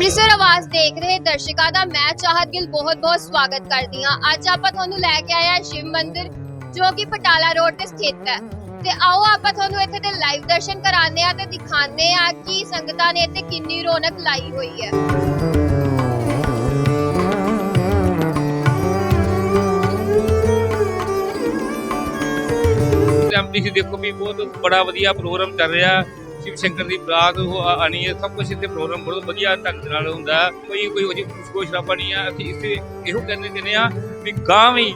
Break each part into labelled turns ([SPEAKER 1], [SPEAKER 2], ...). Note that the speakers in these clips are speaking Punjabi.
[SPEAKER 1] ਅੰਮ੍ਰਿਤਸਰ ਆਵਾਜ਼ ਦੇਖ ਰਹੇ ਦਰਸ਼ਕਾਂ ਦਾ ਮੈਂ ਚਾਹਤ ਗਿੱਲ ਬਹੁਤ-ਬਹੁਤ ਸਵਾਗਤ ਕਰਦੀ ਹਾਂ। ਅੱਜ ਆਪਾਂ ਤੁਹਾਨੂੰ ਲੈ ਕੇ ਆਏ ਸ਼ਿਵ ਮੰਦਿਰ, ਜੋ ਕਿ ਪਟਾਲਾ ਰੋਡ ਤੇ ਸਥਿਤ ਹੈ। ਤੇ ਆਓ ਆਪਾਂ ਤੁਹਾਨੂੰ ਇੱਥੇ ਦੇ ਲਾਈਵ ਦਰਸ਼ਨ ਕਰਾਉਂਦੇ ਆ ਤੇ ਦਿਖਾਉਂਦੇ ਆ ਕਿ ਸੰਗਤਾਂ ਨੇ ਇੱਥੇ ਕਿੰਨੀ ਰੌਣਕ ਲਾਈ ਹੋਈ ਹੈ।
[SPEAKER 2] ਐਮਟੀਸੀ ਦੇਖੋ ਵੀ ਬਹੁਤ ਬੜਾ ਵਧੀਆ ਪ੍ਰੋਗਰਾਮ ਚੱਲ ਰਿਹਾ। ਸ਼ਿਵ ਸ਼ੰਕਰ ਦੀ ਬਰਾਤ ਉਹ ਆਣੀ ਹੈ, ਸਭ ਕੁਝ ਇੱਥੇ ਪ੍ਰੋਗਰਾਮ ਬਹੁਤ ਵਧੀਆ ਢੰਗ ਨਾਲ ਹੁੰਦਾ। ਕੋਈ ਕੋਈ ਉਹ ਜੀ ਖੁਸ਼ਕੋ ਸ਼ਰਾਬਾ ਨਹੀਂ ਆ। ਅਸੀਂ ਇੱਥੇ ਇਹੋ ਕਹਿੰਦੇ ਕਹਿੰਦੇ ਆ ਵੀ ਗਾਂ ਵੀ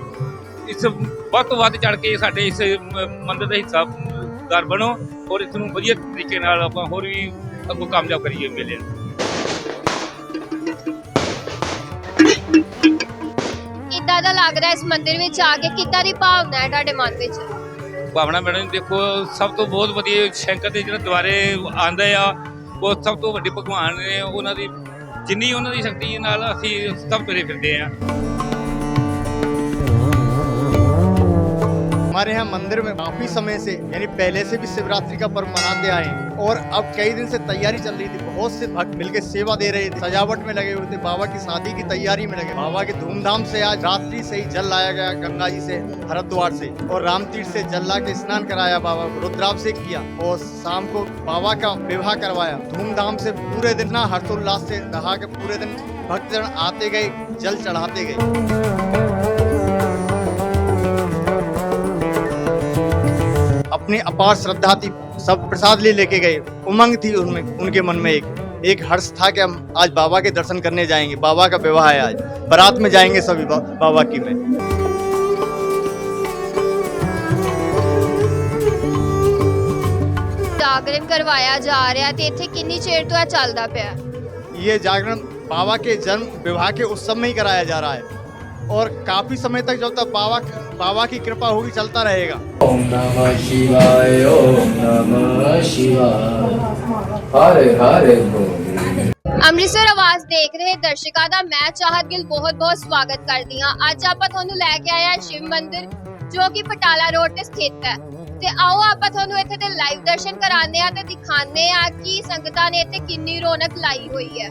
[SPEAKER 2] ਇਸ ਵੱਧ ਤੋਂ ਵੱਧ ਚੜ ਕੇ ਸਾਡੇ ਇਸ ਮ- ਮੰਦਿਰ ਦਾ ਹਿੱਸਾਦਾਰ ਬਣੋ ਔਰ ਇਸ ਨੂੰ ਵਧੀਆ ਤਰੀਕੇ ਨਾਲ ਆਪਾਂ ਹੋਰ ਵੀ ਅੱਗੋਂ ਕਾਮਯਾਬ ਕਰੀਏ ਮੇਲੇ ਨੂੰ।
[SPEAKER 1] ਕਿੱਦਾਂ ਦਾ ਲੱਗ ਰਿਹਾ ਇਸ ਮੰਦਿਰ ਵਿੱਚ ਆ ਕੇ? ਕਿੱਦਾਂ ਦੀ ਭਾਵਨਾ ਹੈ ਤੁਹਾਡੇ ਮਨ ਵਿੱਚ?
[SPEAKER 2] ਭਾਵਨਾ ਮੈਡਮ ਦੇਖੋ, ਸਭ ਤੋਂ ਬਹੁਤ ਵਧੀਆ ਸ਼ੰਕਰ ਦੇ ਜਿਹੜਾ ਦੁਆਰੇ ਆਂਦੇ ਆ, ਉਹ ਸਭ ਤੋਂ ਵੱਡੇ ਭਗਵਾਨ ਨੇ, ਉਹਨਾਂ ਦੀ ਜਿੰਨੀ ਉਹਨਾਂ ਦੀ ਸ਼ਕਤੀ ਨਾਲ ਅਸੀਂ ਸਭ ਤੁਰੇ ਫਿਰਦੇ ਆ।
[SPEAKER 3] हमारे यहाँ मंदिर में काफ़ी समय से, यानी पहले से भी शिवरात्रि का पर्व मनाते आए हैं। और अब कई दिन से तैयारी चल रही थी, बहुत से भक्त मिलकर सेवा दे रहे थे। सजावट में लगे हुए थे, बाबा की शादी की तैयारी में लगे बाबा के धूमधाम से आज रात्रि से ही जल लाया गया गंगा जी से हरिद्वार से। और रामतीर्थ से जल ला के स्नान कराया बाबा को रुद्राभिषेक किया। और शाम को बाबा का विवाह करवाया। धूमधाम से पूरे दिन ना हर्षोल्लास से रहा के पूरे दिन भक्तजन आते गए, जल चढ़ाते गए। अपनी अपार श्रद्धा थी सब प्रसाद ले लेके गए उमंग थी उनमें उनके मन में एक एक हर्ष था कि हम आज बाबा के दर्शन करने जाएंगे बाबा का विवाह है आज बारात में जाएंगे सभी बा, बाबा की में
[SPEAKER 1] ਜਾਗਰਣ ਕਰਵਾਇਆ ਜਾ ਰਿਹਾ ਤੇ ਇੱਥੇ ਕਿੰਨੀ ਚਿਰ ਤੋਂ ਇਹ ਚੱਲਦਾ ਪਿਆ
[SPEAKER 3] ये जागरण बाबा के जन्म विवाह के उत्सव में ही कराया जा रहा है और काफी समय तक जब तक बाबा बाबा की कृपा होगी चलता रहेगा
[SPEAKER 4] ॐ नमः शिवाय ॐ नमः शिवाय हरे हरे बोले
[SPEAKER 1] ਅੰਮ੍ਰਿਤਸਰ ਆਵਾਜ਼ ਦੇਖ ਰਹੇ ਦਰਸ਼ਕਾਂ ਦਾ ਮੈਂ ਚਾਹਤ ਗਿੱਲ ਬਹੁਤ-ਬਹੁਤ ਸਵਾਗਤ ਕਰਦੀ ਹਾਂ ਅੱਜ ਆਪਾਂ ਤੁਹਾਨੂੰ ਲੈ ਕੇ ਆਏ ਹਾਂ ਸ਼ਿਵ ਮੰਦਿਰ ਜੋ ਕਿ ਪਟਾਲਾ ਰੋਡ ਤੇ ਸਥਿਤ ਹੈ ਤੇ ਆਓ ਆਪਾਂ ਤੁਹਾਨੂੰ ਇੱਥੇ ਦੇ ਲਾਈਵ ਦਰਸ਼ਨ ਕਰਾਉਂਦੇ ਆ ਤੇ ਦਿਖਾਉਂਦੇ ਆ ਕਿ ਸੰਗਤਾਂ ਨੇ ਇੱਥੇ ਕਿੰਨੀ ਰੌਣਕ ਲਾਈ ਹੋਈ ਹੈ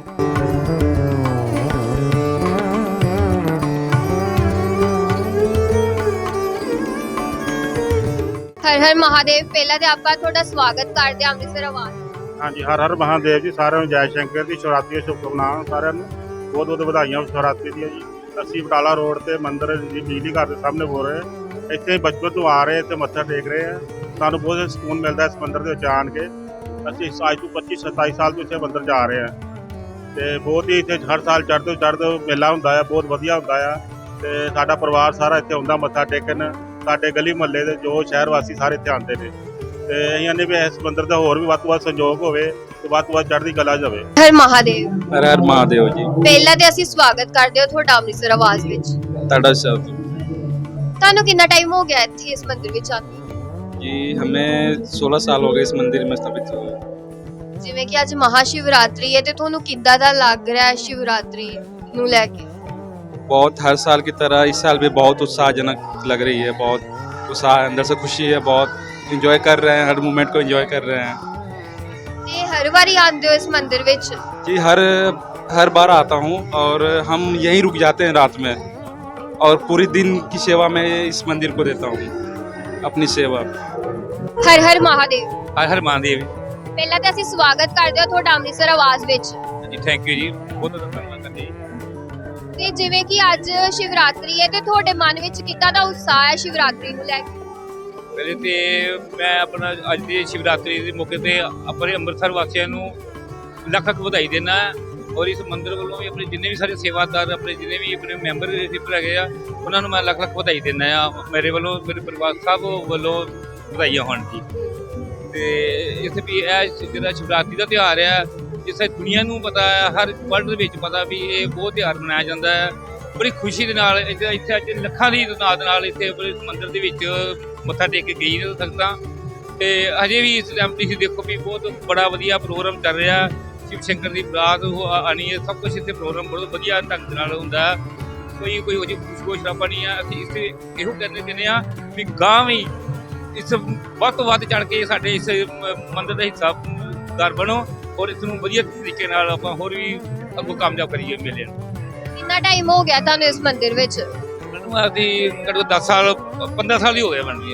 [SPEAKER 1] ਹਰ ਹਰ ਮਹਾਦੇਵ, ਪਹਿਲਾਂ ਤੇ ਆਪਾਂ ਤੁਹਾਡਾ ਸਵਾਗਤ ਕਰਦੇ ਹਾਂ ਅੰਮ੍ਰਿਤਸਰ ਆਵਾਜ਼।
[SPEAKER 5] ਹਾਂਜੀ, ਹਰ ਹਰ ਮਹਾਦੇਵ ਜੀ, ਸਾਰਿਆਂ ਨੂੰ ਜੈ ਸ਼ੰਕਰ ਦੀ ਸ਼ਿਵਰਾਤਰੀ ਦੀਆਂ ਸ਼ੁਭਕਾਮਨਾਵਾਂ ਸਾਰਿਆਂ ਨੂੰ। ਬਹੁਤ ਬਹੁਤ ਵਧਾਈਆਂ ਸ਼ਿਵਰਾਤਰੀ ਦੀਆਂ ਜੀ। ਅਸੀਂ ਬਟਾਲਾ ਰੋਡ ਤੇ ਮੰਦਿਰ ਜੀ ਬਿਜਲੀ ਘਰ ਦੇ ਸਾਹਮਣੇ ਬੋਲ ਰਹੇ ਹਾਂ। ਇੱਥੇ ਬਚਪਨ ਤੋਂ ਆ ਰਹੇ ਤੇ ਮੱਥਾ ਟੇਕ ਰਹੇ ਆ ਸਾਨੂੰ ਬਹੁਤ ਸਕੂਨ ਮਿਲਦਾ ਇਸ ਮੰਦਿਰ ਦੇ ਵਿੱਚ ਆਣ ਕੇ। ਅਸੀਂ ਅੱਜ ਤੋਂ 25 27 ਸਾਲ ਤੋਂ ਇੱਥੇ ਮੰਦਿਰ ਜਾ ਰਹੇ ਹਾਂ। ਤੇ ਬਹੁਤ ਹੀ ਇੱਥੇ ਹਰ ਸਾਲ ਚੜ੍ਹਦੇ ਚੜ੍ਹਦੇ ਮੇਲਾ ਹੁੰਦਾ ਆ, ਬਹੁਤ ਵਧੀਆ ਹੁੰਦਾ ਆ। ਤੇ ਸਾਡਾ ਪਰਿਵਾਰ ਸਾਰਾ ਇੱਥੇ ਆਉਂਦਾ ਮੱਥਾ ਟੇਕਣ। ਸਾਡੇ ਗਲੀ ਮੁਹੱਲੇ ਦੇ ਜੋ ਸ਼ਹਿਰ ਵਾਸੀ ਸਾਰੇ ਇੱਥੇ ਆਉਂਦੇ ਨੇ ਤੇ ਅਸੀਂ ਨੇ ਵੀ ਇਸ ਮੰਦਿਰ ਦਾ ਹੋਰ ਵੀ ਵੱਧ ਤੋਂ ਵੱਧ ਸੰਯੋਗ ਹੋਵੇ ਤੇ ਵੱਧ ਤੋਂ ਵੱਧ ਚੜ੍ਹਦੀ ਕਲਾ ਜਾਵੇ
[SPEAKER 1] ਹਰ ਮਹਾਦੇਵ
[SPEAKER 6] ਹਰ ਹਰ महादेव जी
[SPEAKER 1] ਪਹਿਲਾਂ ਤੇ ਅਸੀਂ ਸਵਾਗਤ ਕਰਦੇ ਹਾਂ ਤੁਹਾਡਾ ਅੰਮ੍ਰਿਤਸਰ ਆਵਾਜ਼ ਵਿੱਚ
[SPEAKER 6] टाटा साहब
[SPEAKER 1] ਤੁਹਾਨੂੰ ਕਿੰਨਾ ਟਾਈਮ ਹੋ ਗਿਆ ਇੱਥੇ ਇਸ ਮੰਦਿਰ ਵਿੱਚ ਆਉਂਦੇ
[SPEAKER 6] जी हमें 16 साल हो गए इस मंदिर में स्थापित हुए
[SPEAKER 1] ਜਿਵੇਂ ਕਿ ਅੱਜ ਮਹਾਸ਼ਿਵਰਾਤਰੀ ਹੈ ਤੇ ਤੁਹਾਨੂੰ ਕਿੱਦਾਂ ਦਾ ਲੱਗ ਰਿਹਾ ਹੈ ਸ਼ਿਵਰਾਤਰੀ ਨੂੰ ਲੈ ਕੇ
[SPEAKER 6] बहुत हर साल की तरह इस साल भी बहुत उत्साहजनक लग रही है बहुत उत्साह अंदर से खुशी है बहुत इंजॉय कर रहे हैं हर मोमेंट को इंजॉय कर रहे हैं
[SPEAKER 1] ਤੇ ਹਰ ਵਾਰੀ ਆਉਂਦੇ ਹੋ ਇਸ ਮੰਦਿਰ ਵਿੱਚ
[SPEAKER 6] जी हर हर बार आता हूँ और हम यहीं रुक जाते हैं रात में और पूरी दिन की सेवा मैं इस मंदिर को देता हूँ अपनी सेवा
[SPEAKER 1] ਹਰ ਹਰ ਮਹਾਦੇਵ
[SPEAKER 2] ਹਰ ਹਰ ਮਹਾਦੇਵ
[SPEAKER 1] ਪਹਿਲਾਂ ਤੇ ਅਸੀਂ ਸਵਾਗਤ ਕਰਦੇ ਹਾਂ ਤੁਹਾਡਾ ਅੰਮ੍ਰਿਤਸਰ ਆਵਾਜ਼ ਵਿੱਚ
[SPEAKER 2] ਜੀ ਥੈਂਕ ਯੂ ਜੀ ਬਹੁਤ ਬਹੁਤ ਧੰਨਵਾਦ ਕਰਦੇ ਜੀ
[SPEAKER 1] ਤੇ ਜਿਵੇਂ ਕਿ ਅੱਜ ਸ਼ਿਵਰਾਤਰੀ ਹੈ ਤੇ ਤੁਹਾਡੇ ਮਨ ਵਿੱਚ ਕਿੱਦਾਂ ਦਾ ਉਤਸ਼ਾਹ ਹੈ ਸ਼ਿਵਰਾਤਰੀ ਨੂੰ ਲੈ ਕੇ?
[SPEAKER 2] ਪਹਿਲੇ ਤੇ ਮੈਂ ਆਪਣਾ ਅੱਜ ਦੀ ਸ਼ਿਵਰਾਤਰੀ ਦੇ ਮੌਕੇ ਤੇ ਆਪਣੇ ਅੰਮ੍ਰਿਤਸਰ ਵਾਸੀਆਂ ਨੂੰ ਲੱਖ ਲੱਖ ਵਧਾਈ ਦੇਣਾ ਔਰ ਇਸ ਮੰਦਿਰ ਵੱਲੋਂ ਵੀ ਆਪਣੇ ਜਿੰਨੇ ਵੀ ਸਾਰੇ ਸੇਵਾਦਾਰ, ਆਪਣੇ ਜਿੰਨੇ ਵੀ ਆਪਣੇ ਮੈਂਬਰ ਰਿਪਰ ਹੈਗੇ ਆ, ਉਹਨਾਂ ਨੂੰ ਮੈਂ ਲੱਖ ਲੱਖ ਵਧਾਈ ਦਿੰਦਾ ਆ ਮੇਰੇ ਵੱਲੋਂ, ਮੇਰੇ ਪਰਿਵਾਰ ਸਭ ਵੱਲੋਂ ਵਧਾਈਆਂ ਹੋਣ ਜੀ। ਤੇ ਇਸ ਵੀ ਇਹ ਜਿਹੜਾ ਸ਼ਿਵਰਾਤਰੀ ਦਾ ਤਿਉਹਾਰ ਹੈ ਜਿਸੇ ਦੁਨੀਆ ਨੂੰ ਪਤਾ ਹੈ, ਹਰ ਵਰਲਡ ਦੇ ਵਿੱਚ ਪਤਾ ਵੀ ਇਹ ਬਹੁਤ ਤਿਉਹਾਰ ਮਨਾਇਆ ਜਾਂਦਾ ਹੈ। ਬੜੀ ਖੁਸ਼ੀ ਦੇ ਨਾਲ ਇੱਥੇ ਅੱਜ ਲੱਖਾਂ ਦੀ ਤਾਦਾਦ ਨਾਲ ਇੱਥੇ ਆਪਣੇ ਮੰਦਿਰ ਦੇ ਵਿੱਚ ਮੱਥਾ ਟੇਕ ਕੇ ਗਈ ਨੇ ਸੰਗਤਾਂ। ਤੇ ਹਜੇ ਵੀ ਇਸ ਟਾਈਮ ਤੁਸੀਂ ਦੇਖੋ ਵੀ ਬਹੁਤ ਬੜਾ ਵਧੀਆ ਪ੍ਰੋਗਰਾਮ ਚੱਲ ਰਿਹਾ। ਸ਼ਿਵ ਸ਼ੰਕਰ ਦੀ ਬਰਾਤ ਉਹ ਆ- ਆਣੀ ਹੈ, ਸਭ ਕੁਝ ਇੱਥੇ ਪ੍ਰੋਗਰਾਮ ਬਹੁਤ ਵਧੀਆ ਢੰਗ ਦੇ ਨਾਲ ਹੁੰਦਾ ਕੋਈ ਕੋਈ ਉਹ ਜੀ ਖੁਸ਼ਬੂ ਸ਼ਰਾਬਾ ਨਹੀਂ ਆ ਅਸੀਂ ਇੱਥੇ ਇਹੋ ਕਹਿੰਦੇ ਕਹਿੰਦੇ ਆ ਵੀ ਗਾਂ ਵੀ ਇਸ ਵੱਧ ਤੋਂ ਵੱਧ ਚੜ ਕੇ ਸਾਡੇ ਇਸ ਮੰਦਰ ਦਾ ਹਿੱਸਾ ਹਿੱਸਾਦਾਰ ਬਣੋ। ਔਰ ਇਸ ਨੂੰ ਵਧੀਆ ਤਰੀਕੇ ਨਾਲ ਆਪਾਂ ਹੋਰ ਵੀ ਅੱਗੋਂ ਕਾਮਯਾਬ ਕਰੀਏ ਮੇਲੇ ਨੂੰ।
[SPEAKER 1] ਕਿੰਨਾ ਟਾਈਮ ਹੋ ਗਿਆ ਤੁਹਾਨੂੰ ਇਸ ਮੰਦਿਰ ਵਿੱਚ?
[SPEAKER 2] ਮੈਨੂੰ ਆਦੀ ਘੱਟੋ 10 ਸਾਲ 15 ਸਾਲ ਹੀ ਹੋ ਗਏ ਬਣਦੀ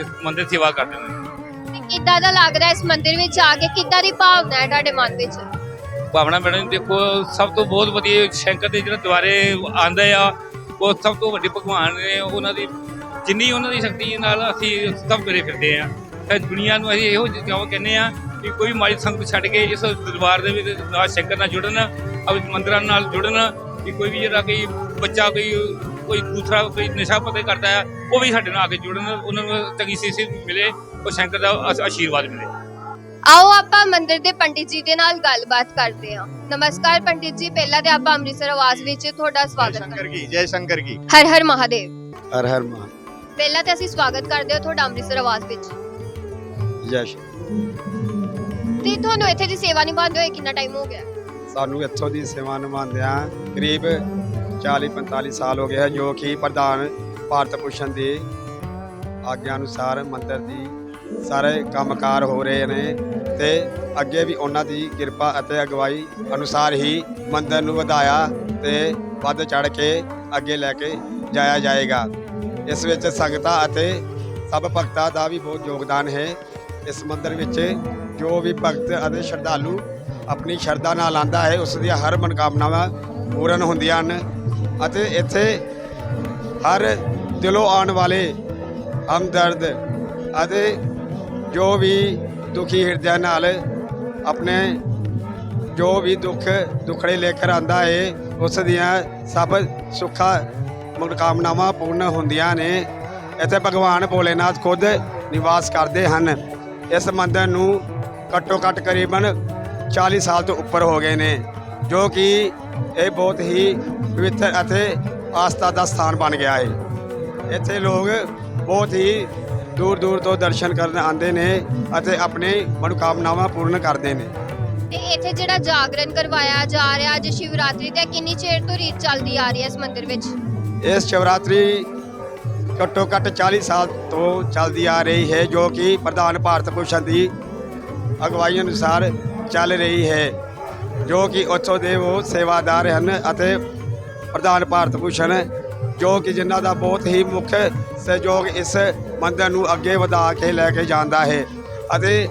[SPEAKER 2] ਇਸ ਮੰਦਿਰ ਦੀ ਸੇਵਾ ਕਰਦੇ ਨੇ।
[SPEAKER 1] ਕਿੱਦਾਂ ਦਾ ਲੱਗਦਾ ਇਸ ਮੰਦਿਰ ਵਿੱਚ ਆ ਕੇ? ਕਿੱਦਾਂ ਦੀ ਭਾਵਨਾ ਹੈ ਤੁਹਾਡੇ ਮਨ ਵਿੱਚ?
[SPEAKER 2] ਭਾਵਨਾ ਮੈਡਮ ਦੇਖੋ ਸਭ ਤੋਂ ਬਹੁਤ ਵਧੀਆ ਸ਼ੰਕਰ ਦੇ ਜਿਹੜੇ ਦੁਆਰੇ ਆਂਦੇ ਆ ਉਹ ਸਭ ਤੋਂ ਵੱਡੇ ਭਗਵਾਨ ਨੇ ਉਹਨਾਂ ਦੀ ਜਿੰਨੀ ਉਹਨਾਂ ਦੀ ਸ਼ਕਤੀ ਨਾਲ ਅਸੀਂ ਸਭ ਕਰੇ ਫਿਰਦੇ ਆ। ਤਾਂ ਦੁਨੀਆ ਨੂੰ ਅਸੀਂ ਇਹੋ ਜਿਹਾ ਕਹਿੰਦੇ ਆ ਕਿ ਕੋਈ ਮਾੜੀ ਸੰਗਤ ਛੱਡ ਕੇ ਇਸ ਦਰਬਾਰ ਦੇ ਵਿੱਚ ਨਾਲ ਸ਼ੰਕਰ ਨਾਲ ਜੁੜਨ ਆਪਣੇ ਮੰਦਰਾਂ ਨਾਲ ਜੁੜਨ ਕਿ ਕੋਈ ਵੀ ਜਿਹੜਾ ਕੋਈ ਬੱਚਾ ਕੋਈ ਕੋਈ ਦੂਸਰਾ ਕੋਈ ਨਸ਼ਾ ਪਤੇ ਕਰਦਾ ਹੈ ਉਹ ਵੀ ਸਾਡੇ ਨਾਲ ਆ ਕੇ ਜੁੜਨ ਉਹਨਾਂ ਨੂੰ ਤਗੀ ਸੀਸੀ ਮਿਲੇ ਉਹ ਸ਼ੰਕਰ ਦਾ ਆਸ਼ੀਰਵਾਦ ਮਿਲੇ।
[SPEAKER 1] ਆਓ ਆਪਾਂ ਮੰਦਿਰ ਦੇ ਪੰਡਿਤ ਜੀ ਦੇ ਨਾਲ ਗੱਲਬਾਤ ਕਰਦੇ ਹਾਂ। ਨਮਸਕਾਰ ਪੰਡਿਤ ਜੀ ਪਹਿਲਾਂ ਤੇ ਆਪਾਂ ਅੰਮ੍ਰਿਤਸਰ ਆਵਾਜ਼ ਵਿੱਚ ਤੁਹਾਡਾ ਸਵਾਗਤ ਸ਼ੰਕਰ
[SPEAKER 3] ਕੀ ਜੈ ਸ਼ੰਕਰ ਕੀ
[SPEAKER 1] ਹਰ ਹਰ ਮਹਾਦੇਵ।
[SPEAKER 7] ਹਰ ਹਰ ਮਹਾਦੇਵ।
[SPEAKER 1] ਪਹਿਲਾਂ ਤੇ ਅਸੀਂ ਸਵਾਗਤ ਕਰਦੇ ਹਾਂ ਤੁਹਾਡਾ ਅੰਮ੍ਰਿਤਸਰ ਆਵਾਜ਼ ਵਿੱਚ।
[SPEAKER 7] ਯਸ਼
[SPEAKER 1] ਤੇ ਤੁਹਾਨੂੰ ਇੱਥੇ ਦੀ ਸੇਵਾ ਨਿਭਾਉਂਦੇ ਹੋਏ ਕਿੰਨਾ ਟਾਈਮ ਹੋ ਗਿਆ?
[SPEAKER 7] ਸਾਨੂੰ ਇੱਥੋਂ ਦੀ ਸੇਵਾ ਨਿਭਾਉਂਦਿਆਂ ਕਰੀਬ 40 45 ਸਾਲ ਹੋ ਗਏ ਹੈ ਜੋ ਕਿ ਪ੍ਰਧਾਨ ਭਾਰਤ ਭੂਸ਼ਣ ਦੀ ਆਗਿਆ ਅਨੁਸਾਰ ਮੰਦਿਰ ਦੀ ਸਾਰੇ ਕੰਮਕਾਰ ਹੋ ਰਹੇ ਨੇ ਤੇ ਅੱਗੇ ਵੀ ਉਹਨਾਂ ਦੀ ਕਿਰਪਾ ਅਤੇ ਅਗਵਾਈ ਅਨੁਸਾਰ ਹੀ ਮੰਦਿਰ ਨੂੰ ਵਧਾਇਆ ਤੇ ਵੱਧ ਚੜ ਕੇ ਅੱਗੇ ਲੈ ਕੇ ਜਾਇਆ ਜਾਏਗਾ। ਇਸ ਵਿੱਚ ਸੰਗਤਾਂ ਅਤੇ ਸਭ ਭਗਤਾਂ ਦਾ ਵੀ ਬਹੁਤ ਯੋਗਦਾਨ ਹੈ। ਇਸ ਮੰਦਿਰ ਵਿੱਚ ਜੋ ਵੀ ਭਗਤ ਅਤੇ ਸ਼ਰਧਾਲੂ ਆਪਣੀ ਸ਼ਰਧਾ ਨਾਲ ਆਂਦਾ ਹੈ, ਉਸ ਦੀਆਂ ਹਰ ਮਨੋਕਾਮਨਾਵਾਂ ਪੂਰਨ ਹੁੰਦੀਆਂ ਹਨ ਅਤੇ ਇੱਥੇ ਹਰ ਦਿਲੋਂ ਆਉਣ ਵਾਲੇ ਹਮਦਰਦ ਅਤੇ ਜੋ ਵੀ ਦੁਖੀ ਹਿਰਦਿਆਂ ਨਾਲ ਆਪਣੇ ਜੋ ਵੀ ਦੁੱਖ ਦੁਖੜੇ ਲੈ ਕੇ ਆਂਦਾ ਹੈ, ਉਸ ਦੀਆਂ ਸਭ ਸੁੱਖਾਂ ਮਨੋਕਾਮਨਾਵਾਂ ਪੂਰਨ ਹੁੰਦੀਆਂ ਨੇ। ਇੱਥੇ ਭਗਵਾਨ ਭੋਲੇਨਾਥ ਖੁਦ ਨਿਵਾਸ ਕਰਦੇ ਹਨ। ਇਸ ਮੰਦਿਰ ਨੂੰ ਘੱਟੋ ਘੱਟ ਕਰੀਬਨ 40 ਸਾਲ ਤੋਂ ਉੱਪਰ ਹੋ ਗਏ ਨੇ ਜੋ ਕਿ ਇਹ ਬਹੁਤ ਹੀ ਪਵਿੱਤਰ ਅਤੇ ਆਸਥਾ ਦਾ ਸਥਾਨ ਬਣ ਗਿਆ ਹੈ। ਇੱਥੇ ਲੋਕ ਬਹੁਤ ਹੀ ਦੂਰ ਦੂਰ ਤੋਂ ਦਰਸ਼ਨ ਕਰਨ ਆਉਂਦੇ ਨੇ ਅਤੇ ਆਪਣੇ ਮਨੋਕਾਮਨਾਵਾਂ ਪੂਰਨ ਕਰਦੇ ਨੇ।
[SPEAKER 1] ਤੇ ਇੱਥੇ ਜਿਹੜਾ ਜਾਗਰਣ ਕਰਵਾਇਆ ਜਾ ਰਿਹਾ ਅੱਜ ਸ਼ਿਵਰਾਤਰੀ ਤੇ ਕਿੰਨੀ ਚਿਰ ਤੋਂ ਰੀਤ ਚੱਲਦੀ ਆ ਰਹੀ ਹੈ ਇਸ ਮੰਦਿਰ ਵਿੱਚ?
[SPEAKER 7] ਇਸ ਸ਼ਿਵਰਾਤਰੀ ਘੱਟੋ ਘੱਟ 40 ਸਾਲ ਤੋਂ ਚੱਲਦੀ ਆ ਰਹੀ ਹੈ, ਜੋ ਕਿ ਪ੍ਰਧਾਨ ਭਾਰਤ ਭੂਸ਼ਣ ਦੀ ਅਗਵਾਈ ਅਨੁਸਾਰ ਚੱਲ ਰਹੀ ਹੈ, ਜੋ ਕਿ ਉੱਥੋਂ ਦੇ ਉਹ ਸੇਵਾਦਾਰ ਹਨ ਅਤੇ ਪ੍ਰਧਾਨ ਭਾਰਤ ਭੂਸ਼ਣ, ਜੋ ਕਿ ਜਿਨ੍ਹਾਂ ਦਾ ਬਹੁਤ ਹੀ ਮੁੱਖ ਸਹਿਯੋਗ ਇਸ ਮੰਦਰ ਨੂੰ ਅੱਗੇ ਵਧਾ ਕੇ ਲੈ ਕੇ ਜਾਂਦਾ ਹੈ ਅਤੇ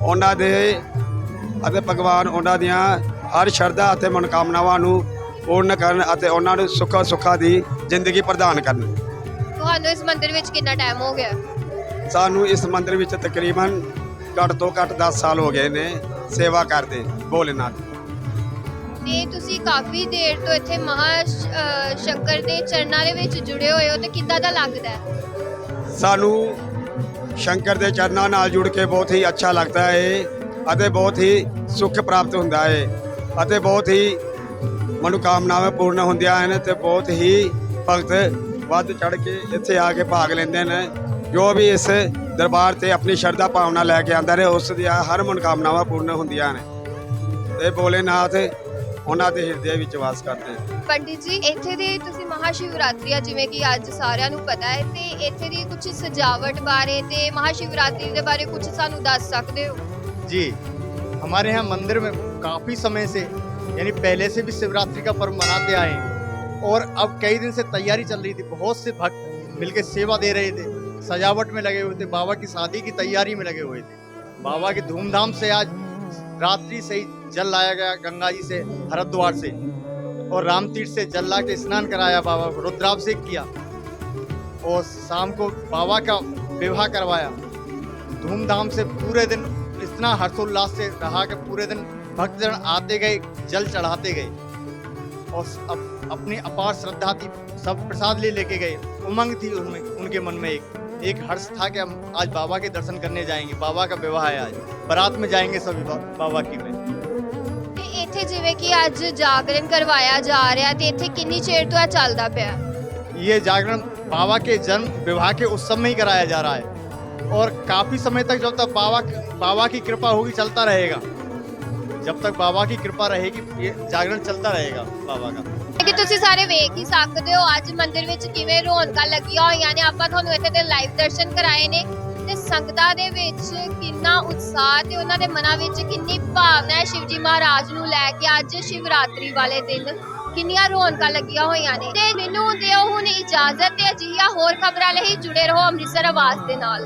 [SPEAKER 7] ਉਹਨਾਂ ਦੇ ਅਤੇ ਭਗਵਾਨ ਉਹਨਾਂ ਦੀਆਂ ਹਰ ਸ਼ਰਧਾ ਅਤੇ ਮਨੋਕਾਮਨਾਵਾਂ ਨੂੰ ਪੂਰਨ ਕਰਨ ਅਤੇ ਉਹਨਾਂ ਨੂੰ ਸੁੱਖਾ ਸੁੱਖਾ ਦੀ ਜ਼ਿੰਦਗੀ ਪ੍ਰਦਾਨ ਕਰਨ।
[SPEAKER 1] ਤੁਹਾਨੂੰ ਇਸ ਮੰਦਿਰ ਵਿੱਚ ਕਿੰਨਾ ਟਾਈਮ ਹੋ ਗਿਆ?
[SPEAKER 7] ਸਾਨੂੰ ਇਸ ਮੰਦਿਰ ਵਿੱਚ ਤਕਰੀਬਨ ਘੱਟ ਤੋਂ ਘੱਟ 10 ਸਾਲ ਹੋ ਗਏ ਨੇ ਸੇਵਾ ਕਰਦੇ ਭੋਲੇਨਾਥ।
[SPEAKER 1] ਤੇ ਤੁਸੀਂ ਕਾਫੀ ਦੇਰ ਤੋਂ ਇੱਥੇ ਮਹਾ ਸ਼ੰਕਰ ਦੇ ਚਰਨਾਂ ਦੇ ਵਿੱਚ ਜੁੜੇ ਹੋਏ ਹੋ ਤੇ ਕਿੱਦਾਂ ਦਾ ਲੱਗਦਾ ਹੈ?
[SPEAKER 7] ਸਾਨੂੰ ਸ਼ੰਕਰ ਦੇ ਚਰਨਾਂ ਨਾਲ ਜੁੜ ਕੇ ਬਹੁਤ ਹੀ ਅੱਛਾ ਲੱਗਦਾ ਹੈ ਅਤੇ ਬਹੁਤ ਹੀ ਸੁੱਖ ਪ੍ਰਾਪਤ ਹੁੰਦਾ ਹੈ ਅਤੇ ਬਹੁਤ ਹੀ ਮਨੋਕਾਮਨਾਵਾਂ ਪੂਰਨ ਹੁੰਦੀਆਂ ਹਨ ਤੇ ਬਹੁਤ ਹੀ ਭਗਤ ਵੱਧ ਚੜ ਕੇ ਇੱਥੇ ਆ ਕੇ ਭਾਗ ਲੈਂਦੇ ਨੇ ਜੋ ਵੀ ਇਸ ਦਰਬਾਰ ਤੇ ਆਪਣੀ ਸ਼ਰਧਾ ਭਾਵਨਾ ਲੈ ਕੇ ਆਉਂਦਾ ਨੇ ਉਸ ਦੀਆਂ ਹਰ ਮਨੋਕਾਮਨਾਵਾਂ ਪੂਰਨ ਹੁੰਦੀਆਂ ਨੇ ਤੇ ਭੋਲੇਨਾਥ ਉਹਨਾਂ ਦੇ ਹਿਰਦੇ ਵਿੱਚ ਵਾਸ ਕਰਦੇ ਨੇ
[SPEAKER 1] ਪੰਡਿਤ ਜੀ ਇੱਥੇ ਦੀ ਤੁਸੀਂ ਮਹਾ ਸ਼ਿਵਰਾਤਰੀ ਆ ਜਿਵੇਂ ਕਿ ਅੱਜ ਸਾਰਿਆਂ ਨੂੰ ਪਤਾ ਹੈ ਤੇ ਇੱਥੇ ਦੀ ਕੁਝ ਸਜਾਵਟ ਬਾਰੇ ਤੇ ਮਹਾ ਸ਼ਿਵਰਾਤਰੀ ਦੇ ਬਾਰੇ ਕੁਝ ਸਾਨੂੰ ਦੱਸ ਸਕਦੇ ਹੋ
[SPEAKER 3] जी हमारे यहाँ मंदिर में काफ़ी समय से यानी पहले से भी शिवरात्रि का पर्व मनाते आए हैं और अब कई दिन से तैयारी चल रही थी बहुत से भक्त मिलकर सेवा दे रहे थे सजावट में लगे हुए थे बाबा की शादी की तैयारी में लगे हुए थे। बाबा की धूमधाम से आज रात्रि से ही जल लाया गया गंगा जी से हरिद्वार से और रामतीर्थ से जल ला के स्नान कराया बाबा को रुद्राभिषेक किया और शाम को बाबा का विवाह करवाया। धूमधाम से पूरे दिन इतना हर्षोल्लास से रहा कि पूरे दिन भक्तजन आते गए जल चढ़ाते गए और अप, अपनी अपार श्रद्धा थी सब प्रसाद ले लेके गए उमंग थी उनमें उनके मन में एक एक हर्ष था कि हम आज बाबा के दर्शन करने जाएंगे बाबा का विवाह है आज बारात में जाएंगे सभी बा, बाबा की में
[SPEAKER 1] ਤੇ ਇੱਥੇ ਜਿਵੇਂ ਕਿ ਅੱਜ ਜਾਗਰਣ ਕਰਵਾਇਆ ਜਾ ਰਿਹਾ ਤੇ ਇੱਥੇ ਕਿੰਨੀ ਚਿਰ ਤੋਂ ਇਹ ਚੱਲਦਾ ਪਿਆ
[SPEAKER 3] ये जागरण बाबा के जन्म विवाह के उत्सव में ही कराया जा रहा है और काफी समय तक जब तक बाबा बाबा की कृपा होगी चलता रहेगा जब तक बाबा की कृपा रहेगी ये जागरण चलता रहेगा बाबा का
[SPEAKER 1] ਕਿ ਤੁਸੀਂ ਸਾਰੇ ਵੇਖ ਹੀ ਸਕਦੇ ਹੋ, ਅੱਜ ਮੰਦਿਰ ਵਿੱਚ ਕਿਵੇਂ ਰੌਣਕਾਂ ਲੱਗੀਆਂ ਹੋਈਆਂ ਨੇ। ਆਪਾਂ ਤੁਹਾਨੂੰ ਇੱਥੇ ਦੇ ਲਾਈਵ ਦਰਸ਼ਨ ਕਰਾਏ ਨੇ ਤੇ ਸੰਗਤਾਂ ਦੇ ਵਿੱਚ ਕਿੰਨਾ ਉਤਸ਼ਾਹ ਤੇ ਉਹਨਾਂ ਦੇ ਮਨਾਂ ਵਿੱਚ ਕਿੰਨੀ ਭਾਵਨਾ ਹੈ ਸ਼ਿਵਜੀ ਮਹਾਰਾਜ ਨੂੰ ਲੈ ਕੇ ਅੱਜ ਸ਼ਿਵਰਾਤਰੀ ਵਾਲੇ ਦਿਨ ਕਿੰਨੀਆਂ ਰੌਣਕਾਂ ਲੱਗੀਆਂ ਹੋਈਆਂ ਨੇ। ਤੇ ਮੈਨੂੰ ਦਿਓ ਹੁਣ ਇਜਾਜ਼ਤ ਤੇ ਅਜਿਹੀਆਂ ਹੋਰ ਖਬਰਾਂ ਲਈ ਜੁੜੇ ਰਹੋ ਅੰਮ੍ਰਿਤਸਰ ਆਵਾਜ਼ ਦੇ ਨਾਲ।